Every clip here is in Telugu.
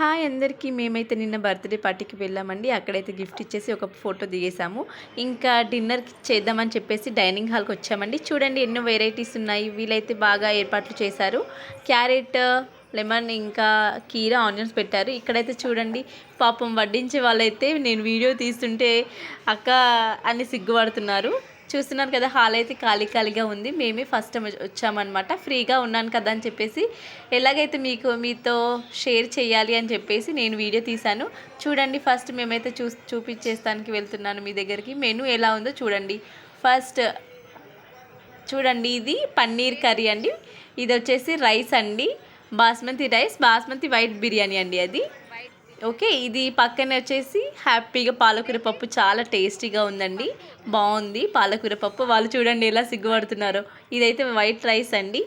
హాయ్ అందరికీ మేమైతే నిన్న బర్త్డే పార్టీకి వెళ్ళామండి. అక్కడైతే గిఫ్ట్ ఇచ్చేసి ఒక ఫోటో దిగేసాము ఇంకా డిన్నర్ చేద్దామని చెప్పేసి డైనింగ్ హాల్కి వచ్చామండి. చూడండి ఎన్నో వెరైటీస్ ఉన్నాయి. వీలైతే బాగా ఏర్పాట్లు చేశారు. క్యారెట్ లెమన్ ఇంకా కీర ఆనియన్స్ పెట్టారు. ఇక్కడైతే చూడండి పాపం వడ్డించే వాళ్ళైతే నేను వీడియో తీస్తుంటే అక్క అని సిగ్గుపడుతున్నారు. చూస్తున్నారు కదా హాల్ అయితే ఖాళీ ఖాళీగా ఉంది. మేమే ఫస్ట్ వచ్చామన్నమాట. ఫ్రీగా ఉన్నాను కదా అని చెప్పేసి ఎలాగైతే మీకు మీతో షేర్ చేయాలి అని చెప్పేసి నేను వీడియో తీశాను. చూడండి ఫస్ట్ మేమైతే చూ చూపించేస్తానికి వెళ్తున్నాను మీ దగ్గరికి. మెను ఎలా ఉందో చూడండి. ఫస్ట్ చూడండి ఇది పన్నీర్ కర్రీ అండి. ఇది వచ్చేసి రైస్ అండి. బాస్మతి రైస్ బాస్మతి వైట్ బిర్యానీ అండి అది. ఓకే ఇది పక్కన వచ్చేసి హ్యాపీగా పాలకూర పప్పు చాలా టేస్టీగా ఉందండి. బాగుంది పాలకూర పప్పు. వాళ్ళు చూడండి ఎలా సిగ్గుపడుతున్నారో. ఇదైతే వైట్ రైస్ అండి.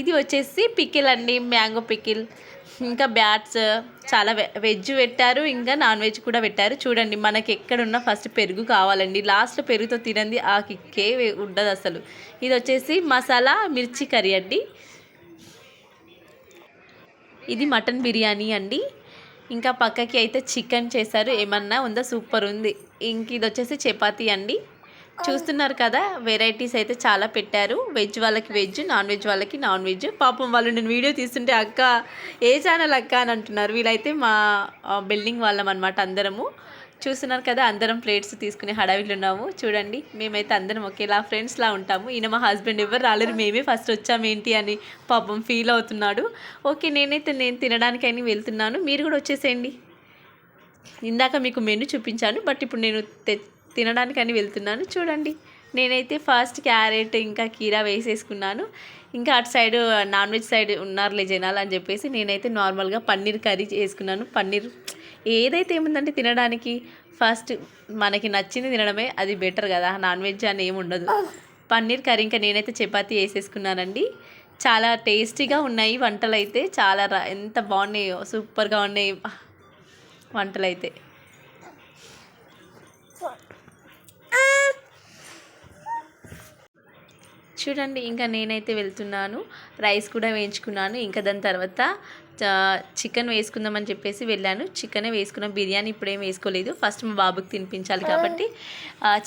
ఇది వచ్చేసి పికిల్ అండి మ్యాంగో పికిల్. ఇంకా బ్యాట్స్ చాలా వెజ్ పెట్టారు ఇంకా నాన్ వెజ్ కూడా పెట్టారు. చూడండి మనకి ఎక్కడున్నా ఫస్ట్ పెరుగు కావాలండి. లాస్ట్ పెరుగుతో తినంది ఆ కిక్కే ఉండదు అసలు. ఇది వచ్చేసి మసాలా మిర్చి కర్రీ అండి. ఇది మటన్ బిర్యానీ అండి. ఇంకా పక్కకి అయితే చికెన్ చేశారు. ఏమన్నా ఉందా? సూపర్ ఉంది. ఇంక ఇది వచ్చేసి చపాతీ అండి. చూస్తున్నారు కదా వెరైటీస్ అయితే చాలా పెట్టారు. వెజ్ వాళ్ళకి వెజ్ నాన్ వెజ్ వాళ్ళకి నాన్ వెజ్. పాపం వాళ్ళు నేను వీడియో తీస్తుంటే అక్క ఏ ఛానల్ అక్క? అని అంటున్నారు. వీళ్ళైతే మా బిల్డింగ్ వాళ్ళం అనమాట అందరము. చూస్తున్నారు కదా అందరం ప్లేట్స్ తీసుకునే హడావిలు ఉన్నాము. చూడండి మేమైతే అందరం ఒకేలా ఫ్రెండ్స్లా ఉంటాము. ఈయన మా హస్బెండ్ ఎవరు రాలేరు మేమే ఫస్ట్ వచ్చాము ఏంటి అని పాపం ఫీల్ అవుతున్నాడు. ఓకే నేనైతే నేను తినడానికైనా వెళ్తున్నాను. మీరు కూడా వచ్చేసేయండి. ఇందాక మీకు మెను చూపించాను బట్ ఇప్పుడు నేను తె తినడానికని వెళ్తున్నాను. చూడండి నేనైతే ఫస్ట్ క్యారెట్ ఇంకా కీరా వేసేసుకున్నాను. ఇంకా అటు సైడ్ నాన్ వెజ్ సైడ్ ఉన్నారులే జనాలు అని చెప్పేసి నేనైతే నార్మల్గా పన్నీర్ కర్రీ చేసుకున్నాను. పన్నీర్ ఏదైతే ఏముందంటే తినడానికి ఫస్ట్ మనకి నచ్చింది తినడమే అది బెటర్ కదా. నాన్ వెజ్ అని ఏమి ఉండదు. పన్నీర్ కర్రీ ఇంకా నేనైతే చపాతీ వేసేసుకున్నానండి. చాలా టేస్టీగా ఉన్నాయి వంటలు అయితే చాలా ఎంత బాగున్నాయో సూపర్గా ఉన్నాయి. వంటలు అయితే చూడండి ఇంకా నేనైతే వెళ్తున్నాను. రైస్ కూడా వేయించుకున్నాను. ఇంకా దాని తర్వాత చికెన్ వేసుకుందామని చెప్పేసి వెళ్ళాను. చికెనే వేసుకున్నాం. బిర్యానీ ఇప్పుడేం వేసుకోలేదు. ఫస్ట్ మా బాబుకి తినిపించాలి కాబట్టి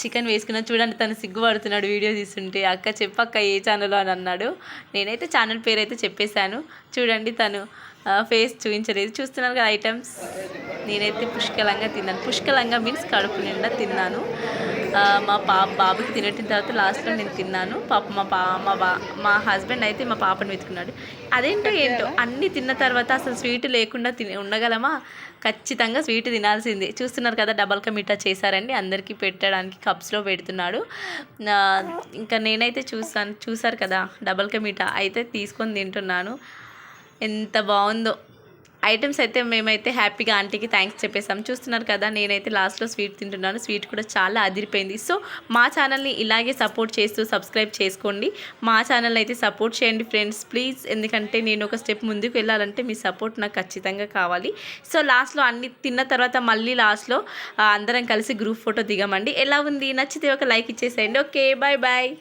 చికెన్ వేసుకున్నాను చూడండి తను సిగ్గుపడుతున్నాడు వీడియో తీస్తుంటే. అక్క చెప్పక్క ఏ ఛానల్ అని అన్నాడు. నేనైతే ఛానల్ పేరు అయితే చెప్పేశాను. చూడండి తను ఫేస్ చూపించలేదు. చూస్తున్నారు కదా ఐటమ్స్. నేనైతే పుష్కలంగా తిన్నాను. పుష్కలంగా మీన్స్ కడుపు నిండా తిన్నాను. మా పాప బాబుకి తినట్టిన తర్వాత లాస్ట్లో నేను తిన్నాను. పాప మా పా మా బా మా హస్బెండ్ అయితే మా పాపను వెతుకున్నాడు. అదేంటో ఏంటో అన్నీ తిన్న తర్వాత అసలు స్వీట్ లేకుండా తిని ఉండగలమా? ఖచ్చితంగా స్వీట్ తినాల్సిందే. చూస్తున్నారు కదా డబల్ కా మీఠా చేశారండి. అందరికీ పెట్టడానికి కప్స్లో పెడుతున్నాడు. ఇంకా నేనైతే చూసాను చూసారు కదా డబల్ కా మీఠా. అయితే తీసుకొని తింటున్నాను. ఎంత బాగుందో. ఐటమ్స్ అయితే మేమైతే హ్యాపీగా ఆంటీకి థ్యాంక్స్ చెప్పేసాం చూస్తున్నారు కదా నేనైతే లాస్ట్లో స్వీట్ తింటున్నాను. స్వీట్ కూడా చాలా అదిరిపోయింది. సో మా ఛానల్ని ఇలాగే సపోర్ట్ చేస్తూ సబ్స్క్రైబ్ చేసుకోండి. మా ఛానల్ అయితే సపోర్ట్ చేయండి ఫ్రెండ్స్ ప్లీజ్ ఎందుకంటే నేను ఒక స్టెప్ ముందుకు వెళ్ళాలంటే మీ సపోర్ట్ నాకు ఖచ్చితంగా కావాలి. సో లాస్ట్లో అన్ని తిన్న తర్వాత మళ్ళీ లాస్ట్లో అందరం కలిసి గ్రూప్ ఫోటో దిగామండి. ఎలా ఉంది? నచ్చితే ఒక లైక్ ఇచ్చేసేయండి. Okay bye bye